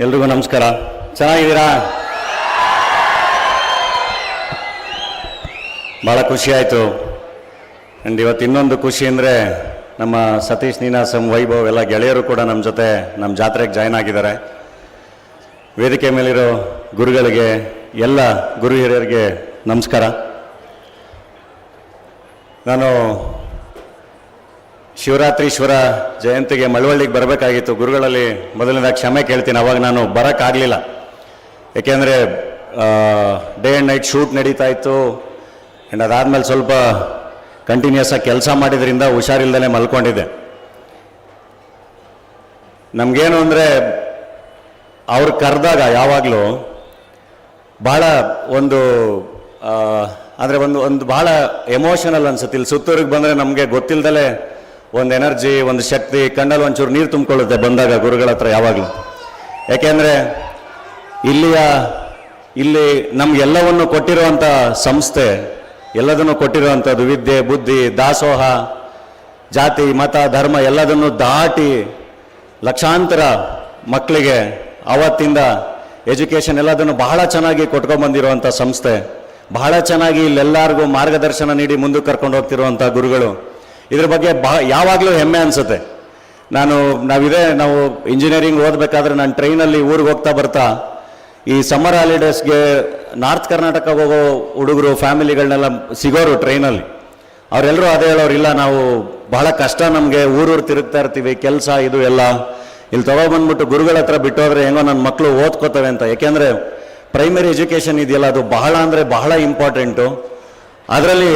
ಎಲ್ರಿಗೂ ನಮಸ್ಕಾರ. ಚೆನ್ನಾಗಿದ್ದೀರಾ? ಭಾಳ ಆಯಿತು. ಆ್ಯಂಡ್ ಇವತ್ತು ಇನ್ನೊಂದು ಖುಷಿ ಅಂದರೆ ನಮ್ಮ ಸತೀಶ್ ನೀನಾಸಂ, ವೈಭವ್ ಎಲ್ಲ ಗೆಳೆಯರು ಕೂಡ ನಮ್ಮ ಜೊತೆ ನಮ್ಮ ಜಾತ್ರೆಗೆ ಜಾಯ್ನ್ ಆಗಿದ್ದಾರೆ. ವೇದಿಕೆ ಮೇಲಿರೋ ಗುರುಗಳಿಗೆ, ಎಲ್ಲ ಗುರು ಹಿರಿಯರಿಗೆ ನಮಸ್ಕಾರ. ನಾನು ಶಿವರಾತ್ರೀಶ್ವರ ಜಯಂತಿಗೆ ಮಳವಳ್ಳಿಗೆ ಬರಬೇಕಾಗಿತ್ತು. ಗುರುಗಳಲ್ಲಿ ಮೊದಲಿಂದ ಕ್ಷಮೆ ಕೇಳ್ತೀನಿ, ಅವಾಗ ನಾನು ಬರೋಕ್ಕಾಗಲಿಲ್ಲ. ಏಕೆಂದರೆ ಡೇ ಆ್ಯಂಡ್ ನೈಟ್ ಶೂಟ್ ನಡೀತಾ ಇತ್ತು. ಆ್ಯಂಡ್ ಅದಾದಮೇಲೆ ಸ್ವಲ್ಪ ಕಂಟಿನ್ಯೂಸ್ ಆಗಿ ಕೆಲಸ ಮಾಡಿದ್ರಿಂದ ಹುಷಾರಿಲ್ದಲೇ ಮಲ್ಕೊಂಡಿದ್ದೆ. ನಮಗೇನು ಅಂದರೆ, ಅವ್ರು ಕರೆದಾಗ ಯಾವಾಗಲೂ ಭಾಳ ಒಂದು ಅಂದರೆ ಒಂದು ಒಂದು ಭಾಳ ಎಮೋಷನಲ್ ಅನ್ಸುತ್ತೆ. ಇಲ್ಲಿ ಸುತ್ತೂರಿಗೆ ಬಂದರೆ ನಮಗೆ ಗೊತ್ತಿಲ್ದಲೇ ಒಂದು ಎನರ್ಜಿ, ಒಂದು ಶಕ್ತಿ, ಕಣ್ಣಲ್ಲಿ ಒಂಚೂರು ನೀರು ತುಂಬಿಕೊಳ್ಳುತ್ತೆ ಬಂದಾಗ ಗುರುಗಳ ಹತ್ರ ಯಾವಾಗಲೂ. ಯಾಕೆಂದರೆ ಇಲ್ಲಿಯ, ಇಲ್ಲಿ ನಮಗೆಲ್ಲವನ್ನು ಕೊಟ್ಟಿರುವಂಥ ಸಂಸ್ಥೆ, ಎಲ್ಲದನ್ನು ಕೊಟ್ಟಿರುವಂಥದ್ದು ವಿದ್ಯೆ, ಬುದ್ಧಿ, ದಾಸೋಹ, ಜಾತಿ, ಮತ, ಧರ್ಮ ಎಲ್ಲದನ್ನು ದಾಟಿ ಲಕ್ಷಾಂತರ ಮಕ್ಕಳಿಗೆ ಅವತ್ತಿಂದ ಎಜುಕೇಷನ್ ಎಲ್ಲದನ್ನು ಬಹಳ ಚೆನ್ನಾಗಿ ಕೊಟ್ಕೊಂಡ್ಬಂದಿರುವಂಥ ಸಂಸ್ಥೆ. ಬಹಳ ಚೆನ್ನಾಗಿ ಇಲ್ಲೆಲ್ಲರಿಗೂ ಮಾರ್ಗದರ್ಶನ ನೀಡಿ ಮುಂದಕ್ಕೆ ಕರ್ಕೊಂಡು ಹೋಗ್ತಿರುವಂಥ ಗುರುಗಳು. ಇದ್ರ ಬಗ್ಗೆ ಬಹ ಯಾವಾಗಲೂ ಹೆಮ್ಮೆ ಅನಿಸುತ್ತೆ. ನಾನು ನಾವಿದೆ, ನಾವು ಇಂಜಿನಿಯರಿಂಗ್ ಓದಬೇಕಾದ್ರೆ ನಾನು ಟ್ರೈನಲ್ಲಿ ಊರಿಗೆ ಹೋಗ್ತಾ ಬರ್ತಾ, ಈ ಸಮ್ಮರ್ ಹಾಲಿಡೇಸ್ಗೆ ನಾರ್ತ್ ಕರ್ನಾಟಕ ಹೋಗೋ ಹುಡುಗರು ಫ್ಯಾಮಿಲಿಗಳನ್ನೆಲ್ಲ ಸಿಗೋರು ಟ್ರೈನಲ್ಲಿ ಅವರೆಲ್ಲರೂ ಅದೇ ಹೇಳೋರು, ಇಲ್ಲ ನಾವು ಬಹಳ ಕಷ್ಟ ನಮಗೆ ಊರೂರು ತಿರುಗ್ತಾ ಇರ್ತೀವಿ, ಕೆಲಸ ಇದು ಎಲ್ಲ. ಇಲ್ಲಿ ತೊಗೊಬಂದ್ಬಿಟ್ಟು ಗುರುಗಳ ಹತ್ರ ಬಿಟ್ಟೋದ್ರೆ ಹೆಂಗೋ ನನ್ನ ಮಕ್ಕಳು ಓದ್ಕೋತವೆ ಅಂತ. ಯಾಕೆಂದರೆ ಪ್ರೈಮರಿ ಎಜುಕೇಷನ್ ಇದೆಯಲ್ಲ, ಅದು ಬಹಳ ಅಂದರೆ ಬಹಳ ಇಂಪಾರ್ಟೆಂಟು ಅದರಲ್ಲಿ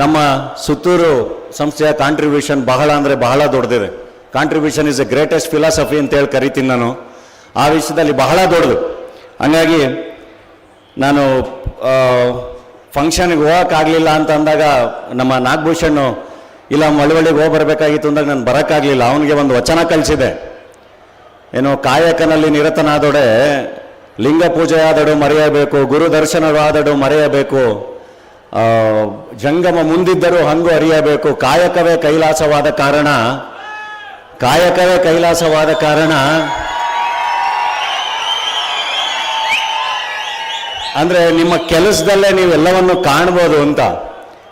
ನಮ್ಮ ಸುತ್ತೂರು ಸಂಸ್ಥೆಯ ಕಾಂಟ್ರಿಬ್ಯೂಷನ್ ಬಹಳ ಅಂದರೆ ಬಹಳ ದೊಡ್ಡದಿದೆ. Contribution is a greatest philosophy ಅಂತೇಳಿ ಕರಿತೀನಿ ನಾನು. ಆ ವಿಷಯದಲ್ಲಿ ಬಹಳ ದೊಡ್ಡದು. ಹಂಗಾಗಿ ನಾನು ಫಂಕ್ಷನ್ಗೆ ಹೋಗೋಕ್ಕಾಗಲಿಲ್ಲ ಅಂತ ಅಂದಾಗ ನಮ್ಮ ನಾಗಭೂಷಣ್, ಇಲ್ಲ ಮಳವಳ್ಳಿಗೆ ಹೋಗಿ ಬರಬೇಕಾಗಿತ್ತು ಅಂದಾಗ ನಾನು ಬರೋಕ್ಕಾಗಲಿಲ್ಲ ಅವನಿಗೆ ಒಂದು ವಚನ ಕಲಿಸಿದೆ ಏನು ಕಾಯಕನಲ್ಲಿ ನಿರತನಾದೊಡೆ, ಲಿಂಗ ಪೂಜೆಯಾದಡು ಮರೆಯಬೇಕು, ಗುರು ದರ್ಶನವಾದಡು ಮರೆಯಬೇಕು. ಜಂಗಮ ಮುಂದಿದ್ದರೂ ಹಂಗು ಅರಿಯಬೇಕು. ಕಾಯಕವೇ ಕೈಲಾಸವಾದ ಕಾರಣ. ಕಾಯಕವೇ ಕೈಲಾಸವಾದ ಕಾರಣ. ಅಂದರೆ ನಿಮ್ಮ ಕೆಲಸದಲ್ಲೇ ನೀವೆಲ್ಲವನ್ನು ಕಾಣ್ಬೋದು ಅಂತ.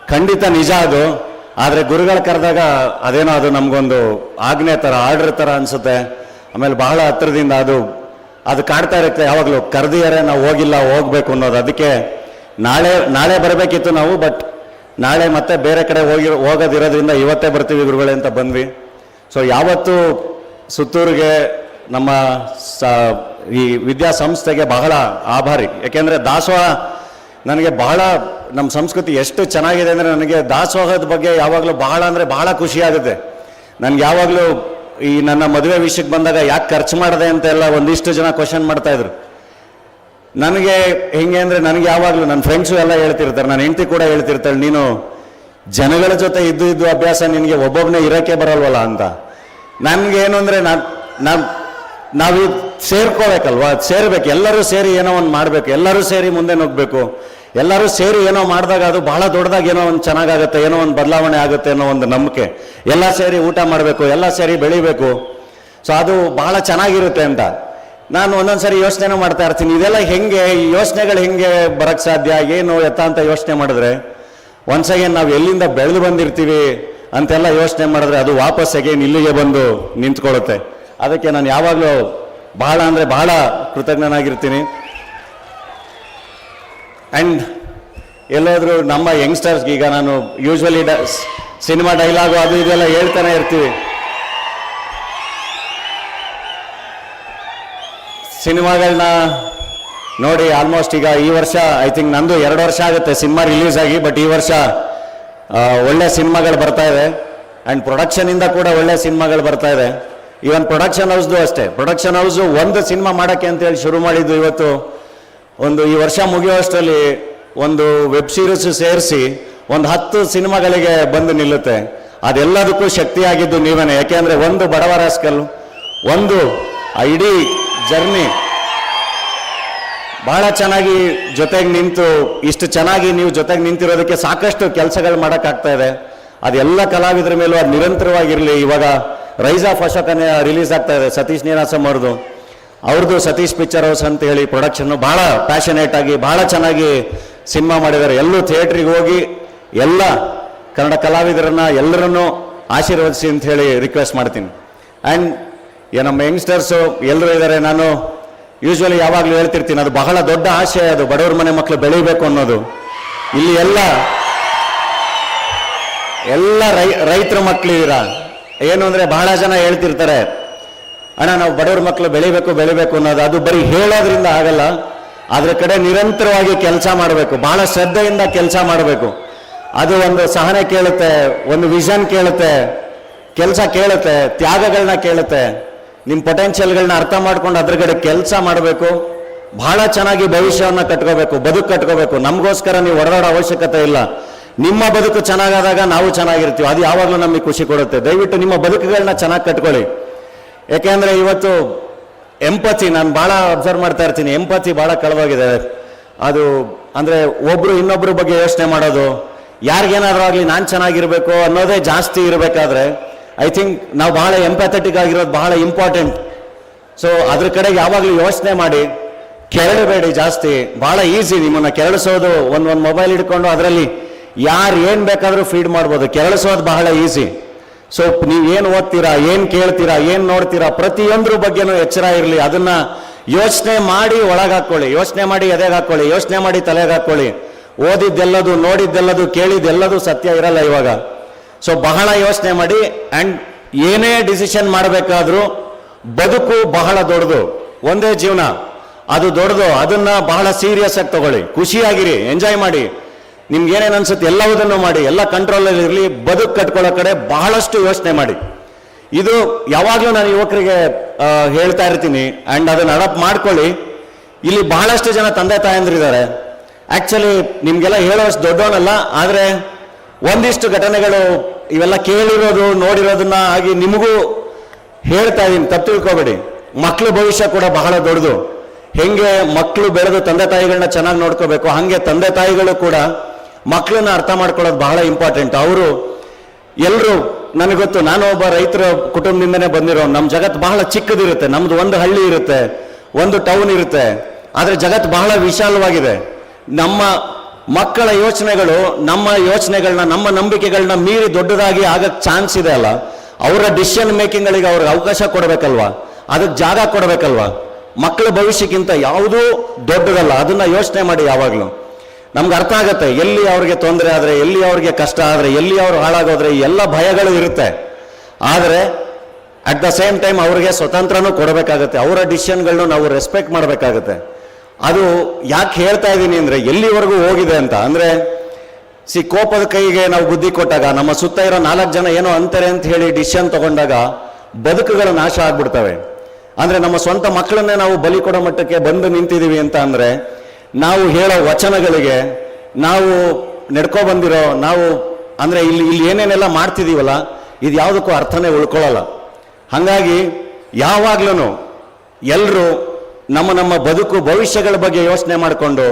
ಖಂಡಿತ ನಿಜ ಅದು. ಆದರೆ ಗುರುಗಳು ಕರೆದಾಗ ಅದೇನೋ ಅದು ನಮಗೊಂದು ಆಜ್ಞೆ ಥರ ಆರ್ಡರ್ ಥರ ಅನಿಸುತ್ತೆ. ಆಮೇಲೆ ಬಹಳ ಹತ್ರದಿಂದ ಅದು ಅದು ಕಾಡ್ತಾ ಇರುತ್ತೆ. ಯಾವಾಗಲೂ ಕರೆದಿಯಾರೆ ನಾವು ಹೋಗಿಲ್ಲ, ಹೋಗ್ಬೇಕು ಅನ್ನೋದು. ಅದಕ್ಕೆ ನಾಳೆ ನಾಳೆ ಬರಬೇಕಿತ್ತು ನಾವು ಬಟ್ ನಾಳೆ ಮತ್ತೆ ಬೇರೆ ಕಡೆ ಹೋಗಿ, ಹೋಗೋದಿರೋದ್ರಿಂದ ಇವತ್ತೇ ಬರ್ತೀವಿ ಗುರುಗಳೇ ಅಂತ ಬಂದ್ವಿ. ಸೊ ಯಾವತ್ತು ಸುತ್ತೂರಿಗೆ ನಮ್ಮ ಸ, ಈ ವಿದ್ಯಾಸಂಸ್ಥೆಗೆ ಬಹಳ ಆಭಾರಿ. ಯಾಕೆಂದರೆ ದಾಸೋಹ ನನಗೆ ಬಹಳ, ನಮ್ಮ ಸಂಸ್ಕೃತಿ ಎಷ್ಟು ಚೆನ್ನಾಗಿದೆ ಅಂದರೆ ನನಗೆ ದಾಸೋಹದ ಬಗ್ಗೆ ಯಾವಾಗಲೂ ಬಹಳ ಅಂದರೆ ಬಹಳ ಖುಷಿಯಾಗುತ್ತೆ ನನಗೆ ಯಾವಾಗಲೂ ಈ ನನ್ನ ಮದುವೆ ವಿಷಯಕ್ಕೆ ಬಂದಾಗ ಯಾಕೆ ಖರ್ಚು ಮಾಡಿದೆ ಅಂತ ಎಲ್ಲ ಒಂದಿಷ್ಟು ಜನ ಕ್ವಶನ್ ಮಾಡ್ತಾ ಇದ್ರು. ನನಗೆ ಹೆಂಗೆ ಅಂದರೆ ನನಗೆ ಯಾವಾಗಲೂ ನನ್ನ ಫ್ರೆಂಡ್ಸು ಎಲ್ಲ ಹೇಳ್ತಿರ್ತಾರೆ, ನನ್ನ ಹೆಂಡತಿ ಕೂಡ ಹೇಳ್ತಿರ್ತಾಳೆ, ನೀನು ಜನಗಳ ಜೊತೆ ಇದ್ದು ಇದ್ದು ಅಭ್ಯಾಸ ನಿನಗೆ ಒಬ್ಬೊಬ್ಬನೇ ಇರೋಕ್ಕೆ ಬರಲ್ವಲ್ಲ ಅಂತ. ನನಗೇನು ಅಂದರೆ ನಾನು ನಾವು ನಾವು ಸೇರ್ಕೋಬೇಕಲ್ವಾ? ಸೇರ್ಬೇಕು, ಎಲ್ಲರೂ ಸೇರಿ ಏನೋ ಒಂದು ಮಾಡಬೇಕು, ಎಲ್ಲರೂ ಸೇರಿ ಮುಂದೆ ನುಗ್ಗಬೇಕು. ಎಲ್ಲರೂ ಸೇರಿ ಏನೋ ಮಾಡಿದಾಗ ಅದು ಬಹಳ ದೊಡ್ಡದಾಗಿ ಏನೋ ಒಂದು ಚೆನ್ನಾಗಾಗುತ್ತೆ, ಏನೋ ಒಂದು ಬದಲಾವಣೆ ಆಗುತ್ತೆ ಅನ್ನೋ ಒಂದು ನಂಬಿಕೆ. ಎಲ್ಲ ಸೇರಿ ಊಟ ಮಾಡಬೇಕು, ಎಲ್ಲ ಸೇರಿ ಬೆಳಿಬೇಕು. ಸೊ ಅದು ಬಹಳ ಚೆನ್ನಾಗಿರುತ್ತೆ ಅಂತ. ನಾನು ಒಂದೊಂದ್ಸರಿ ಯೋಚನೆ ಮಾಡ್ತಾ ಇರ್ತೀನಿ. ಇದೆಲ್ಲ ಹೆಂಗೆ ಯೋಚನೆಗಳು ಹೆಂಗೆ ಬರಕ್ ಸಾಧ್ಯ? ಏನು ಎತ್ತ ಅಂತ ಯೋಚನೆ ಮಾಡಿದ್ರೆ ಒನ್ಸ್ ಅಗೇನ್ ನಾವು ಎಲ್ಲಿಂದ ಬೆಳೆದು ಬಂದಿರ್ತೀವಿ ಅಂತೆಲ್ಲ ಯೋಚನೆ ಮಾಡಿದ್ರೆ ಅದು ವಾಪಸ್ ಅಗೇನ್ ಇಲ್ಲಿಗೆ ಬಂದು ನಿಂತ್ಕೊಳ್ಳುತ್ತೆ. ಅದಕ್ಕೆ ನಾನು ಯಾವಾಗಲೂ ಬಹಳ ಅಂದರೆ ಬಹಳ ಕೃತಜ್ಞನಾಗಿರ್ತೀನಿ. ಆ್ಯಂಡ್ ಎಲ್ಲಾದರೂ ನಮ್ಮ ಯಂಗ್ಸ್ಟರ್ಸ್ಗೆ ಈಗ ನಾನು ಯೂಶ್ವಲಿ ಡ ಸಿನಿಮಾ ಡೈಲಾಗು ಅದು ಇದೆಲ್ಲ ಹೇಳ್ತಾನೆ ಇರ್ತೀವಿ. ಸಿನಿಮಾಗಳನ್ನ ನೋಡಿ ಆಲ್ಮೋಸ್ಟ್ ಈಗ ಈ ವರ್ಷ ಐ ಥಿಂಕ್ ನಂದು ಎರಡು ವರ್ಷ ಆಗುತ್ತೆ ಸಿನಿಮಾ ರಿಲೀಸ್ ಆಗಿ ಬಟ್ ಈ ವರ್ಷ ಒಳ್ಳೆ ಸಿನಿಮಾಗಳು ಬರ್ತಾ ಇದೆ. ಆ್ಯಂಡ್ ಪ್ರೊಡಕ್ಷನಿಂದ ಕೂಡ ಒಳ್ಳೆ ಸಿನಿಮಾಗಳು ಬರ್ತಾ ಇದೆ. ಈವನ್ ಪ್ರೊಡಕ್ಷನ್ ಹೌಸ್ದು ಅಷ್ಟೇ. ಪ್ರೊಡಕ್ಷನ್ ಹೌಸು ಒಂದು ಸಿನಿಮಾ ಮಾಡೋಕ್ಕೆ ಅಂತೇಳಿ ಶುರು ಮಾಡಿದ್ದು ಇವತ್ತು ಒಂದು ಈ ವರ್ಷ ಮುಗಿಯುವಷ್ಟರಲ್ಲಿ ಒಂದು ವೆಬ್ ಸೀರೀಸ್ ಸೇರಿಸಿ ಒಂದು ಹತ್ತು ಸಿನಿಮಾಗಳಿಗೆ ಬಂದು ನಿಲ್ಲುತ್ತೆ. ಅದೆಲ್ಲದಕ್ಕೂ ಶಕ್ತಿಯಾಗಿದ್ದು ನೀವೇನೆ. ಯಾಕೆಂದರೆ ಒಂದು ಬಡವರ ಸ್ಕಲ್ ಒಂದು ಇಡೀ ಜರ್ನಿ ಬಹಳ ಚೆನ್ನಾಗಿ ಜೊತೆಗೆ ನಿಂತು, ಇಷ್ಟು ಚೆನ್ನಾಗಿ ನೀವು ಜೊತೆಗೆ ನಿಂತಿರೋದಕ್ಕೆ ಸಾಕಷ್ಟು ಕೆಲಸಗಳು ಮಾಡೋಕ್ಕಾಗ್ತಾ ಇದೆ. ಅದೆಲ್ಲ ಕಲಾವಿದರ ಮೇಲೂ ಅದು ನಿರಂತರವಾಗಿರಲಿ. ಇವಾಗ ರೈಸ್ ಆಫ್ ಅಶೋಕನೇ ರಿಲೀಸ್ ಆಗ್ತಾ ಇದೆ, ಸತೀಶ್ ನೀನಾಸಂ ಅವ್ರದ್ದು ಅವ್ರದ್ದು ಸತೀಶ್ ಪಿಕ್ಚರ್ ಹೌಸ್ ಅಂತ ಹೇಳಿ ಪ್ರೊಡಕ್ಷನ್ನು ಭಾಳ ಪ್ಯಾಷನೇಟ್ ಆಗಿ ಭಾಳ ಚೆನ್ನಾಗಿ ಸಿನಿಮಾ ಮಾಡಿದ್ದಾರೆ. ಎಲ್ಲೂ ಥಿಯೇಟ್ರಿಗೆ ಹೋಗಿ ಎಲ್ಲ ಕನ್ನಡ ಕಲಾವಿದರನ್ನ ಎಲ್ಲರನ್ನೂ ಆಶೀರ್ವದಿಸಿ ಅಂತ ಹೇಳಿ ರಿಕ್ವೆಸ್ಟ್ ಮಾಡ್ತೀನಿ. ಆ್ಯಂಡ್ ನಮ್ಮ ಯಂಗ್ಸ್ಟರ್ಸು ಎಲ್ಲರೂ ಇದ್ದಾರೆ ನಾನು ಯೂಶ್ವಲಿ ಯಾವಾಗಲೂ ಹೇಳ್ತಿರ್ತೀನಿ, ಅದು ಬಹಳ ದೊಡ್ಡ ಆಶಯ ಅದು, ಬಡವ್ರ ಮನೆ ಮಕ್ಕಳು ಬೆಳೀಬೇಕು ಅನ್ನೋದು. ಇಲ್ಲಿ ಎಲ್ಲ ಎಲ್ಲ ರೈ, ರೈತರ ಮಕ್ಕಳಿದ್ದೀರ ಏನು ಅಂದರೆ ಬಹಳ ಜನ ಹೇಳ್ತಿರ್ತಾರೆ, ಅಣ್ಣ, ನಾವು ಬಡವ್ರ ಮಕ್ಕಳು ಬೆಳಿಬೇಕು ಬೆಳಿಬೇಕು ಅನ್ನೋದು. ಅದು ಬರೀ ಹೇಳೋದ್ರಿಂದ ಆಗಲ್ಲ ಅದ್ರ ಕಡೆ ನಿರಂತರವಾಗಿ ಕೆಲಸ ಮಾಡಬೇಕು, ಬಹಳ ಶ್ರದ್ಧೆಯಿಂದ ಕೆಲಸ ಮಾಡಬೇಕು. ಅದು ಒಂದು ಸಹನೆ ಕೇಳುತ್ತೆ, ಒಂದು ವಿಷನ್ ಕೇಳುತ್ತೆ, ಕೆಲಸ ಕೇಳುತ್ತೆ ತ್ಯಾಗಗಳನ್ನ ಕೇಳುತ್ತೆ. ನಿಮ್ಮ ಪೊಟೆನ್ಷಿಯಲ್ಗಳನ್ನ ಅರ್ಥ ಮಾಡ್ಕೊಂಡು ಅದ್ರ ಕಡೆ ಕೆಲಸ ಮಾಡಬೇಕು. ಬಹಳ ಚೆನ್ನಾಗಿ ಭವಿಷ್ಯವನ್ನು ಕಟ್ಕೋಬೇಕು, ಬದುಕು ಕಟ್ಕೋಬೇಕು. ನಮಗೋಸ್ಕರ ನೀವು ಹೊಡೆದಾಡೋ ಅವಶ್ಯಕತೆ ಇಲ್ಲ. ನಿಮ್ಮ ಬದುಕು ಚೆನ್ನಾಗಾದಾಗ ನಾವು ಚೆನ್ನಾಗಿರ್ತೀವಿ. ಅದು ಯಾವಾಗಲೂ ನಮಗೆ ಖುಷಿ ಕೊಡುತ್ತೆ. ದಯವಿಟ್ಟು ನಿಮ್ಮ ಬದುಕುಗಳನ್ನ ಚೆನ್ನಾಗಿ ಕಟ್ಕೊಳ್ಳಿ. ಯಾಕೆಂದ್ರೆ ಇವತ್ತು ಎಂಪತಿ ನಾನು ಭಾಳ ಅಬ್ಸರ್ವ್ ಮಾಡ್ತಾ ಇರ್ತೀನಿ. ಎಂಪತಿ ಭಾಳ ಕಳವಾಗಿದೆ. ಅದು ಅಂದ್ರೆ ಒಬ್ರು ಇನ್ನೊಬ್ಬರ ಬಗ್ಗೆ ಯೋಚನೆ ಮಾಡೋದು, ಯಾರಿಗೇನಾದ್ರೂ ಆಗಲಿ ನಾನು ಚೆನ್ನಾಗಿರ್ಬೇಕು ಅನ್ನೋದೇ ಜಾಸ್ತಿ ಇರಬೇಕಾದ್ರೆ ಐ ಥಿಂಕ್ ನಾವು ಬಹಳ ಎಂಪ್ಯಾಥೆಟಿಕ್ ಆಗಿರೋದು ಬಹಳ ಇಂಪಾರ್ಟೆಂಟ್ ಸೊ ಅದ್ರ ಕಡೆ ಯಾವಾಗಲೂ ಯೋಚನೆ ಮಾಡಿ ಕೆರಳಬೇಡಿ ಜಾಸ್ತಿ, ಬಹಳ ಈಸಿ ನಿಮ್ಮನ್ನ ಕೆರಳಿಸೋದು, ಒಂದು ಒಂದು ಮೊಬೈಲ್ ಹಿಡ್ಕೊಂಡು ಅದರಲ್ಲಿ ಯಾರು ಏನು ಬೇಕಾದರೂ ಫೀಡ್ ಮಾಡ್ಬೋದು, ಕೆರಳಿಸೋದು ಬಹಳ ಈಸಿ ಸೊ ನೀವು ಏನು ಓದ್ತೀರಾ, ಏನು ಕೇಳ್ತೀರಾ, ಏನು ನೋಡ್ತೀರಾ, ಪ್ರತಿಯೊಂದ್ರ ಬಗ್ಗೆನೂ ಎಚ್ಚರ ಇರಲಿ, ಅದನ್ನ ಯೋಚನೆ ಮಾಡಿ ಒಳಗೆ ಹಾಕ್ಕೊಳ್ಳಿ ಯೋಚನೆ ಮಾಡಿ ಎದೆಗೆ ಹಾಕ್ಕೊಳ್ಳಿ ಯೋಚನೆ ಮಾಡಿ ತಲೆಗೆ ಹಾಕ್ಕೊಳ್ಳಿ ಓದಿದ್ದೆಲ್ಲದು, ನೋಡಿದ್ದೆಲ್ಲದು, ಕೇಳಿದ್ದೆಲ್ಲದು ಸತ್ಯ ಇರಲ್ಲ ಇವಾಗ. ಸೊ ಬಹಳ ಯೋಚನೆ ಮಾಡಿ ಅಂಡ್ ಏನೇ ಡಿಸಿಷನ್ ಮಾಡಬೇಕಾದ್ರೂ ಬದುಕು ಬಹಳ ದೊಡ್ಡದು. ಒಂದೇ ಜೀವನ. ಅದು ದೊಡ್ಡದು. ಅದನ್ನ ಬಹಳ ಸೀರಿಯಸ್ ಆಗಿ ತಗೊಳ್ಳಿ. ಖುಷಿಯಾಗಿರಿ. ಎಂಜಾಯ್ ಮಾಡಿ. ನಿಮ್ಗೆ ಏನೇನು ಅನ್ಸುತ್ತೆ ಎಲ್ಲವುದನ್ನು ಮಾಡಿ. ಎಲ್ಲ ಕಂಟ್ರೋಲಲ್ಲಿ ಇರಲಿ. ಬದುಕು ಕಟ್ಕೊಳ್ಳೋ ಕಡೆ ಬಹಳಷ್ಟು ಯೋಚನೆ ಮಾಡಿ. ಇದು ಯಾವಾಗಲೂ ನಾನು ಯುವಕರಿಗೆ ಹೇಳ್ತಾ ಇರ್ತೀನಿ. ಆ್ಯಂಡ್ ಅದನ್ನ ಅಡಾಪ್ಟ್ ಮಾಡ್ಕೊಳ್ಳಿ. ಇಲ್ಲಿ ಬಹಳಷ್ಟು ಜನ ತಂದೆ ತಾಯಂದ್ರಿದ್ದಾರೆ. ಆ್ಯಕ್ಚುಲಿ ನಿಮಗೆಲ್ಲ ಹೇಳೋಷ್ಟು ದೊಡ್ಡವನಲ್ಲ. ಆದ್ರೆ ಒಂದಿಷ್ಟು ಘಟನೆಗಳು ಇವೆಲ್ಲ ಕೇಳಿರೋದು, ನೋಡಿರೋದನ್ನ ಆಗಿ ನಿಮಗೂ ಹೇಳ್ತಾ ಇದೀನಿ ತಪ್ಪು ತಿಳ್ಕೊಬೇಡಿ. ಮಕ್ಕಳ ಭವಿಷ್ಯ ಕೂಡ ಬಹಳ ದೊಡ್ಡದು. ಹೆಂಗೆ ಮಕ್ಕಳು ಬೆಳೆದು ತಂದೆ ತಾಯಿಗಳನ್ನ ಚೆನ್ನಾಗಿ ನೋಡ್ಕೋಬೇಕು, ಹಂಗೆ ತಂದೆ ತಾಯಿಗಳು ಕೂಡ ಮಕ್ಕಳನ್ನ ಅರ್ಥ ಮಾಡ್ಕೊಳ್ಳೋದು ಬಹಳ ಇಂಪಾರ್ಟೆಂಟ್. ಅವರು ಎಲ್ಲರೂ ನನಗೆ ಗೊತ್ತು, ನಾನು ಒಬ್ಬ ರೈತರ ಕುಟುಂಬದಿಂದನೇ ಬಂದಿರೋ ನಮ್ಮ ಜಗತ್ತು ಬಹಳ ಚಿಕ್ಕದಿರುತ್ತೆ. ನಮ್ದು ಒಂದು ಹಳ್ಳಿ ಇರುತ್ತೆ, ಒಂದು ಟೌನ್ ಇರುತ್ತೆ. ಆದರೆ ಜಗತ್ತು ಬಹಳ ವಿಶಾಲವಾಗಿದೆ. ನಮ್ಮ ಮಕ್ಕಳ ಯೋಚನೆಗಳು ನಮ್ಮ ಯೋಚನೆಗಳನ್ನ, ನಮ್ಮ ನಂಬಿಕೆಗಳನ್ನ ಮೀರಿ ದೊಡ್ಡದಾಗಿ ಆಗಕ್ಕೆ ಚಾನ್ಸ್ ಇದೆ ಅಲ್ಲ? ಅವರ ಡಿಸಿಷನ್ ಮೇಕಿಂಗ್ಗಳಿಗೆ ಅವ್ರಿಗೆ ಅವಕಾಶ ಕೊಡಬೇಕಲ್ವಾ? ಅದಕ್ಕೆ ಜಾಗ ಕೊಡಬೇಕಲ್ವಾ? ಮಕ್ಕಳ ಭವಿಷ್ಯಕ್ಕಿಂತ ಯಾವುದೂ ದೊಡ್ಡದಲ್ಲ. ಅದನ್ನ ಯೋಚನೆ ಮಾಡಿ ಯಾವಾಗಲೂ. ನಮ್ಗೆ ಅರ್ಥ ಆಗುತ್ತೆ, ಎಲ್ಲಿ ಅವ್ರಿಗೆ ತೊಂದರೆ ಆದ್ರೆ, ಎಲ್ಲಿ ಅವ್ರಿಗೆ ಕಷ್ಟ ಆದ್ರೆ, ಎಲ್ಲಿ ಅವ್ರು ಹಾಳಾಗೋದ್ರೆ, ಎಲ್ಲ ಭಯಗಳು ಇರುತ್ತೆ. ಆದರೆ ಅಟ್ ದ ಸೇಮ್ ಟೈಮ್ ಅವ್ರಿಗೆ ಸ್ವತಂತ್ರನೂ ಕೊಡಬೇಕಾಗತ್ತೆ. ಅವರ ಡಿಸಿಷನ್ಗಳನ್ನೂ ನಾವು ರೆಸ್ಪೆಕ್ಟ್ ಮಾಡಬೇಕಾಗತ್ತೆ. ಅದು ಯಾಕೆ ಹೇಳ್ತಾ ಇದ್ದೀನಿ ಅಂದರೆ ಎಲ್ಲಿವರೆಗೂ ಹೋಗಿದೆ ಅಂತ, ಅಂದರೆ ಸಿ, ಕೋಪದ ಕೈಗೆ ನಾವು ಬುದ್ಧಿ ಕೊಟ್ಟಾಗ, ನಮ್ಮ ಸುತ್ತ ಇರೋ ನಾಲ್ಕು ಜನ ಏನೋ ಅಂತಾರೆ ಅಂತ ಹೇಳಿ ಡಿಸಿಷನ್ ತಗೊಂಡಾಗ ಬದುಕುಗಳು ನಾಶ ಆಗ್ಬಿಡ್ತವೆ. ಅಂದರೆ ನಮ್ಮ ಸ್ವಂತ ಮಕ್ಕಳನ್ನೇ ನಾವು ಬಲಿ ಕೊಡೋ ಮಟ್ಟಕ್ಕೆ ಬಂದು ನಿಂತಿದ್ದೀವಿ ಅಂತ ಅಂದರೆ, ನಾವು ಹೇಳೋ ವಚನಗಳಿಗೆ, ನಾವು ನಡ್ಕೊ ಬಂದಿರೋ, ನಾವು ಅಂದರೆ ಇಲ್ಲಿ ಇಲ್ಲಿ ಏನೇನೆಲ್ಲ ಮಾಡ್ತಿದ್ದೀವಲ್ಲ ಇದು ಯಾವುದಕ್ಕೂ ಅರ್ಥನೇ ಉಳ್ಕೊಳ್ಳಲ್ಲ. ಹಾಗಾಗಿ ಯಾವಾಗ್ಲೂ ಎಲ್ಲರೂ ನಮ್ಮ ನಮ್ಮ ಬದುಕು ಭವಿಷ್ಯಗಳ ಬಗ್ಗೆ ಯೋಚನೆ ಮಾಡಿಕೊಂಡು,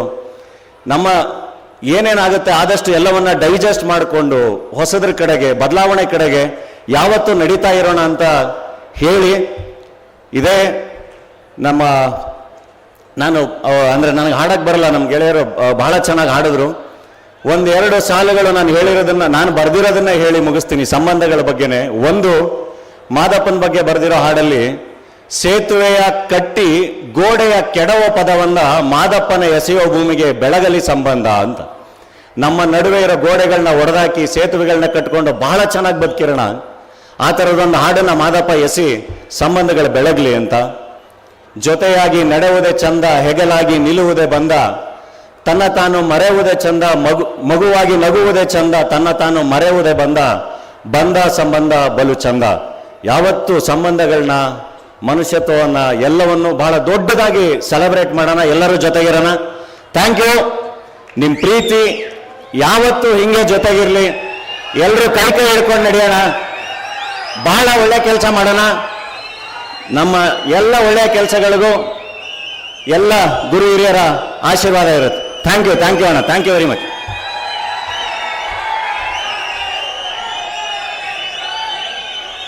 ನಮ್ಮ ಏನೇನಾಗುತ್ತೆ ಆದಷ್ಟು ಎಲ್ಲವನ್ನ ಡೈಜೆಸ್ಟ್ ಮಾಡಿಕೊಂಡು, ಹೊಸದ್ರ ಕಡೆಗೆ, ಬದಲಾವಣೆ ಕಡೆಗೆ ಯಾವತ್ತೂ ನಡೀತಾ ಇರೋಣ ಅಂತ ಹೇಳಿ, ಇದೇ ನಮ್ಮ ನಾನು ಅಂದರೆ ನನಗೆ ಹಾಡಕ್ಕೆ ಬರಲ್ಲ ನಮ್ಮ ಗೆಳೆಯರು ಭಾಳ ಚೆನ್ನಾಗಿ ಹಾಡಿದ್ರು. ಒಂದೆರಡು ಸಾಲುಗಳು ನಾನು ಹೇಳಿರೋದನ್ನು, ನಾನು ಬರೆದಿರೋದನ್ನ ಹೇಳಿ ಮುಗಿಸ್ತೀನಿ ಸಂಬಂಧಗಳ ಬಗ್ಗೆನೇ. ಒಂದು, ಮಾದಪ್ಪನ ಬಗ್ಗೆ ಬರೆದಿರೋ ಹಾಡಲ್ಲಿ ಸೇತುವೆಯ ಕಟ್ಟಿ ಗೋಡೆಯ ಕೆಡವ ಪದವನ್ನ ಮಾದಪ್ಪನ ಎಸೆಯುವ ಭೂಮಿಗೆ ಬೆಳಗಲಿ ಸಂಬಂಧ ಅಂತ. ನಮ್ಮ ನಡುವೆ ಇರೋ ಗೋಡೆಗಳನ್ನ ಒಡೆದಾಕಿ ಸೇತುವೆಗಳನ್ನ ಕಟ್ಕೊಂಡು ಬಹಳ ಚೆನ್ನಾಗಿ ಬದುಕಿರೋಣ. ಆ ಥರದೊಂದು ಹಾಡನ್ನು ಮಾದಪ್ಪ ಎಸಿ ಸಂಬಂಧಗಳು ಬೆಳಗಲಿ ಅಂತ. ಜೊತೆಯಾಗಿ ನಡೆಯುವುದೇ ಚಂದ, ಹೆಗಲಾಗಿ ನಿಲ್ಲುವುದೇ ಬಂದ. ತನ್ನ ತಾನು ಮರೆಯುವುದೇ ಚಂದ, ಮಗು, ಮಗುವಾಗಿ ನಗುವುದೇ ಚಂದ, ತನ್ನ ತಾನು ಮರೆಯುವುದೇ ಬಂದ. ಬಂದ ಸಂಬಂಧ ಬಲು ಚಂದ. ಯಾವತ್ತು ಸಂಬಂಧಗಳನ್ನ ಮನುಷ್ಯತ್ವವನ್ನ ಎಲ್ಲವನ್ನು ಬಹಳ ದೊಡ್ಡದಾಗಿ ಸೆಲೆಬ್ರೇಟ್ ಮಾಡೋಣ, ಎಲ್ಲರೂ ಜೊತೆಗಿರೋಣ. ಥ್ಯಾಂಕ್ ಯು ನಿಮ್ಮ ಪ್ರೀತಿ ಯಾವತ್ತು ಹಿಂಗೆ ಜೊತೆಗಿರಲಿ. ಎಲ್ಲರೂ ಕೈ ಕೈ ಹಿಡ್ಕೊಂಡು ನಡೆಯೋಣ. ಬಹಳ ಒಳ್ಳೆ ಕೆಲಸ ಮಾಡೋಣ. ನಮ್ಮ ಎಲ್ಲ ಒಳ್ಳೆಯ ಕೆಲಸಗಳಿಗೂ ಎಲ್ಲ ಗುರು ಹಿರಿಯರ ಆಶೀರ್ವಾದ ಇರುತ್ತೆ. ಥ್ಯಾಂಕ್ ಯು ಥ್ಯಾಂಕ್ ಯು ಅಣ್ಣ. Thank you very much